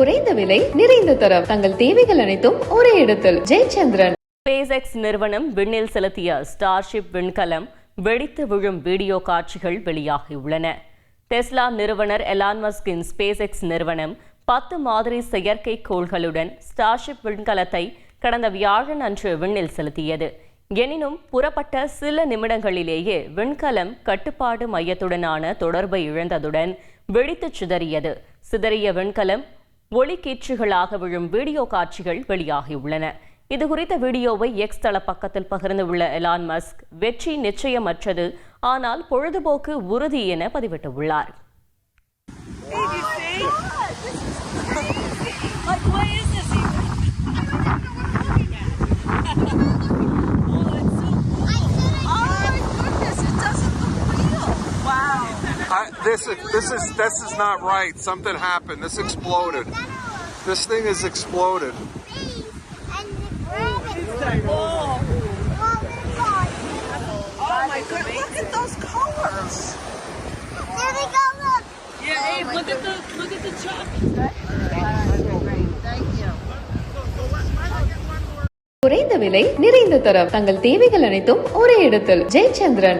குறைந்த விலை நிறைந்த தரம். தங்கள் தேவைகள் அனைத்தும் ஒரே இடத்தில். ஜெயச்சந்திரன். ஸ்பேஸ் நிறுவனம் விண்ணில் செலுத்திய ஸ்டார்ஷிப் விண்கலம் வெடித்து விழும் வீடியோ காட்சிகள் வெளியாகியுள்ளன. டெஸ்லா நிறுவனர் எலான் மஸ்கின் ஸ்பேஸ் நிறுவனம் பத்து மாதிரி செயற்கை கோள்களுடன் ஸ்டார்ஷிப் விண்கலத்தை கடந்த வியாழன் அன்று விண்ணில் செலுத்தியது. எனினும் புறப்பட்ட சில நிமிடங்களிலேயே விண்கலம் கட்டுப்பாடு மையத்துடனான தொடர்பை இழந்ததுடன் வெடித்துச் சிதறியது. சிதறிய விண்கலம் ஒளிக்கீற்றுகளாக விழும் வீடியோ காட்சிகள் வெளியாகியுள்ளன இது குறித்த வீடியோவை எக்ஸ் தள பக்கத்தில் பகிர்ந்துள்ள எலான் மஸ்க் வெற்றி நிச்சயமற்றது ஆனால் பொழுதுபோக்கு உறுதி என பதிவிட்டுள்ளார் Like, what is this even? I, this this is this is not right. Something happened. This exploded. This thing has exploded. Oh. Oh my goodness, look at those colors. There we go, look. Yeah, Abe, look at the look at the chalk. குறைந்த விலை நிறைந்த தரம் தங்கள் தேவைகள் அனைத்தும் ஒரே இடத்தில் ஜெயச்சந்திரன்